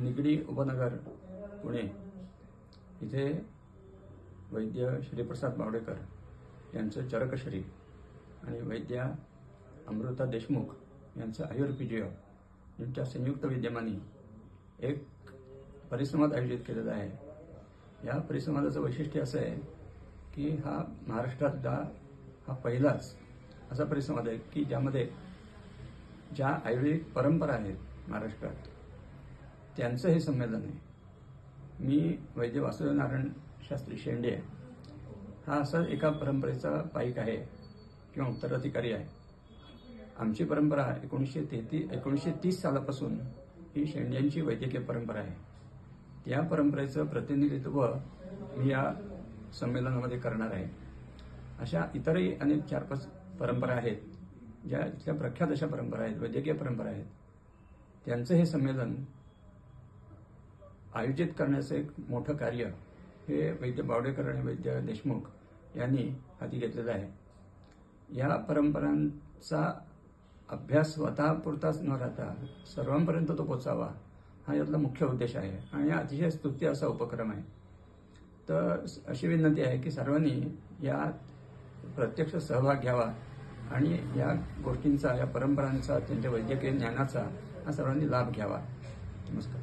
निगडी उपनगर पुणे. इथे वैद्य श्रीप्रसाद बावडेकर यांचं चरकशरी आणि वैद्या अमृता देशमुख यांचं आयुर्पिजिओ यांच्या संयुक्त विद्यमाने एक परिसंवाद आयोजित केलेला आहे. या परिसंवादाचं वैशिष्ट्य असं आहे की हा महाराष्ट्रातला हा पहिलाच असा परिसंवाद आहे की ज्यामध्ये ज्या आयुर्वेदिक परंपरा आहेत महाराष्ट्रात त्यांचं हे संमेलन आहे. मी वैद्य वासुदेव नारायण शास्त्री शेंडे आहे. हा असा एका परंपरेचा पाईक आहे किंवा उत्तराधिकारी आहे. आमची परंपरा एकोणीसशे तेहतीस एकोणीसशे तीस सालापासून ही शेंड्यांची वैद्यकीय परंपरा आहे. त्या परंपरेचं प्रतिनिधित्व मी या संमेलनामध्ये करणार आहे. अशा इतरही अनेक चार पाच परंपरा आहेत ज्या इथल्या प्रख्यात अशा परंपरा आहेत वैद्यकीय परंपरा आहेत. त्यांचं हे संमेलन आयोजित करण्याचं एक मोठं कार्य हे वैद्य बावडेकर आणि वैद्य देशमुख यांनी हाती घेतलेलं आहे. या परंपरांचा अभ्यास स्वतःपुरताच न राहता सर्वांपर्यंत तो पोचावा हा यातला मुख्य उद्देश आहे आणि अतिशय स्तुत्य असा उपक्रम आहे. तर अशी विनंती आहे की सर्वांनी या प्रत्यक्ष सहभाग घ्यावा आणि या गोष्टींचा या परंपरांचा त्यांच्या वैद्यकीय ज्ञानाचा हा सर्वांनी लाभ घ्यावा. नमस्कार.